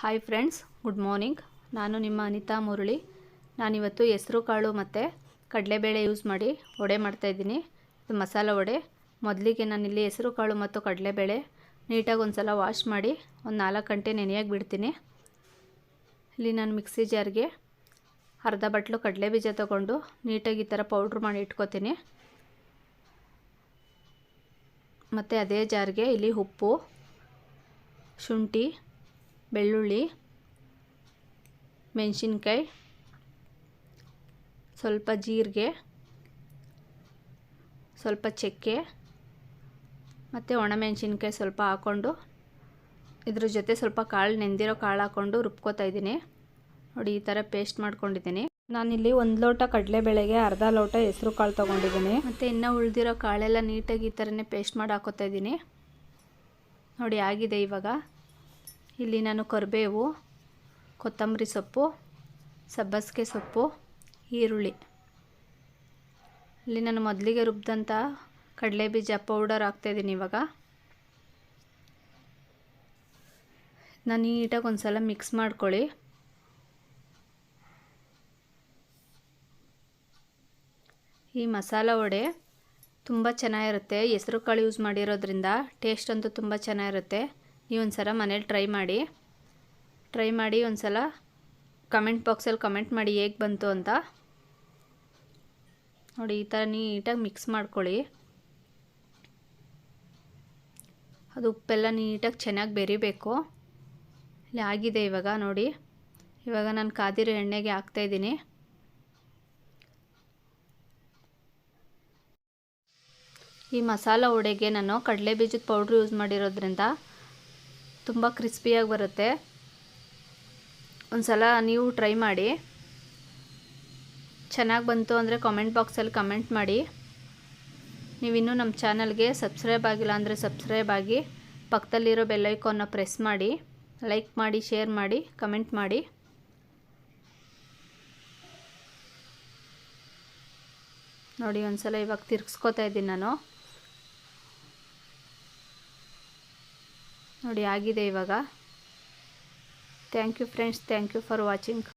Hi friends good morning ನಾನು ನಿಮ್ಮ ಅನಿತಾ ಮುರಳಿ. ನಾನಿವತ್ತು ಹೆಸರು, ಕಾಳು ಮತ್ತು ಕಡಲೆಬೇಳೆ ಯೂಸ್ ಮಾಡಿ ವಡೆ ಮಾಡ್ತಾಯಿದ್ದೀನಿ ಇದು ಮಸಾಲ ವಡೆ. ಮೊದಲಿಗೆ ನಾನಿಲ್ಲಿ ಹೆಸರು, ಕಾಳು ಮತ್ತು ಕಡಲೆಬೇಳೆ ನೀಟಾಗಿ ಒಂದು ಸಲ ವಾಶ್ ಮಾಡಿ ಒಂದು ನಾಲ್ಕು ಗಂಟೆ ನೆನೆಯಾಗಿ ಬಿಡ್ತೀನಿ. ಇಲ್ಲಿ ನಾನು ಮಿಕ್ಸಿ ಜಾರ್ಗೆ ಅರ್ಧ ಬಟ್ಲು ಕಡಲೆ ಬೀಜ ತೊಗೊಂಡು ನೀಟಾಗಿ ಈ ಥರ ಪೌಡ್ರ್ ಮಾಡಿ ಇಟ್ಕೋತೀನಿ. ಮತ್ತು ಅದೇ ಜಾರ್ಗೆ ಇಲ್ಲಿ ಉಪ್ಪು, ಶುಂಠಿ ಬೆಳ್ಳುಳ್ಳಿ, ಮೆಣಸಿನ್ಕಾಯಿ, ಸ್ವಲ್ಪ ಜೀರಿಗೆ, ಸ್ವಲ್ಪ ಚಕ್ಕೆ ಮತ್ತು ಒಣಮೆಣಸಿನ್ಕಾಯಿ ಸ್ವಲ್ಪ ಹಾಕ್ಕೊಂಡು ಇದ್ರ ಜೊತೆ ಸ್ವಲ್ಪ ಕಾಳು ನೆಂದಿರೋ ಕಾಳು ಹಾಕ್ಕೊಂಡು ರುಬ್ಕೋತಾ ಇದ್ದೀನಿ. ನೋಡಿ, ಈ ಥರ ಪೇಸ್ಟ್ ಮಾಡ್ಕೊಂಡಿದ್ದೀನಿ. ನಾನಿಲ್ಲಿ ಒಂದು ಲೋಟ ಕಡಲೆಬೇಳೆಗೆ ಅರ್ಧ ಲೋಟ ಹೆಸರು ಕಾಳು ತೊಗೊಂಡಿದ್ದೀನಿ. ಮತ್ತು ಇನ್ನೂ ಉಳಿದಿರೋ ಕಾಳೆಲ್ಲ ನೀಟಾಗಿ ಈ ಥರನೇ ಪೇಸ್ಟ್ ಮಾಡಿ ಹಾಕೋತಾ ಇದ್ದೀನಿ. ನೋಡಿ, ಆಗಿದೆ ಇವಾಗ. ಇಲ್ಲಿ ನಾನು ಕರಿಬೇವು, ಕೊತ್ತಂಬರಿ ಸೊಪ್ಪು, ಸಬ್ಬಸಿಗೆ ಸೊಪ್ಪು, ಈರುಳ್ಳಿ. ಇಲ್ಲಿ ನಾನು ಮೊದಲಿಗೆ ರುಬ್ಬಿದಂಥ ಕಡಲೆ ಬೀಜ ಪೌಡರ್ ಹಾಕ್ತಾಯಿದ್ದೀನಿ ಇವಾಗ. ನಾನು ನೀಟಾಗಿ ಒಂದು ಸಲ ಮಿಕ್ಸ್ ಮಾಡ್ಕೊಳ್ಳಿ. ಈ ಮಸಾಲ ವಡೆ ತುಂಬ ಚೆನ್ನಾಗಿರುತ್ತೆ. ಹೆಸರು ಕಾಳು ಯೂಸ್ ಮಾಡಿರೋದ್ರಿಂದ ಟೇಸ್ಟ್ ಅಂತೂ ತುಂಬ ಚೆನ್ನಾಗಿರುತ್ತೆ. ನೀವು ಒಂದು ಸಲ ಮನೇಲಿ ಟ್ರೈ ಮಾಡಿ. ಟ್ರೈ ಮಾಡಿ ಒಂದು ಸಲ ಕಮೆಂಟ್ ಬಾಕ್ಸಲ್ಲಿ ಕಮೆಂಟ್ ಮಾಡಿ ಹೇಗೆ ಬಂತು ಅಂತ. ನೋಡಿ, ಈ ಥರ ನೀಟಾಗಿ ಮಿಕ್ಸ್ ಮಾಡ್ಕೊಳ್ಳಿ. ಅದು ಉಪ್ಪೆಲ್ಲ ನೀಟಾಗಿ ಚೆನ್ನಾಗಿ ಬೆರಿಬೇಕು. ಇಲ್ಲಿ ಆಗಿದೆ ಇವಾಗ, ನೋಡಿ. ಇವಾಗ ನಾನು ಕಾದಿರೋ ಎಣ್ಣೆಗೆ ಹಾಕ್ತಾಯಿದ್ದೀನಿ ಈ ಮಸಾಲ ವಡೆಗೆ ನಾನು ಕಡಲೆ ಬೀಜದ ಪೌಡ್ರ್ ಯೂಸ್ ಮಾಡಿರೋದ್ರಿಂದ ತುಂಬ ಕ್ರಿಸ್ಪಿಯಾಗಿ ಬರುತ್ತೆ. ಒಂದು ಸಲ ನೀವು ಟ್ರೈ ಮಾಡಿ. ಚೆನ್ನಾಗಿ ಬಂತು ಅಂದರೆ ಕಾಮೆಂಟ್ ಬಾಕ್ಸಲ್ಲಿ ಕಮೆಂಟ್ ಮಾಡಿ. ನೀವಿನ್ನೂ ನಮ್ಮ ಚಾನಲ್ಗೆ ಸಬ್ಸ್ಕ್ರೈಬ್ ಆಗಿಲ್ಲ ಅಂದರೆ ಸಬ್ಸ್ಕ್ರೈಬ್ ಆಗಿ. ಪಕ್ಕದಲ್ಲಿರೋ ಬೆಲ್ಲೈಕೋನ ಪ್ರೆಸ್ ಮಾಡಿ. ಲೈಕ್ ಮಾಡಿ ಶೇರ್ ಮಾಡಿ ಕಮೆಂಟ್ ಮಾಡಿ. ನೋಡಿ ಒಂದು ಸಲ ಇವಾಗ ತಿರ್ಗಿಸ್ಕೊತಾ ಇದ್ದೀನಿ ನಾನು. ನೋಡಿ ಆಗಿದೆ ಇವಾಗ. Thank you friends thank you for watching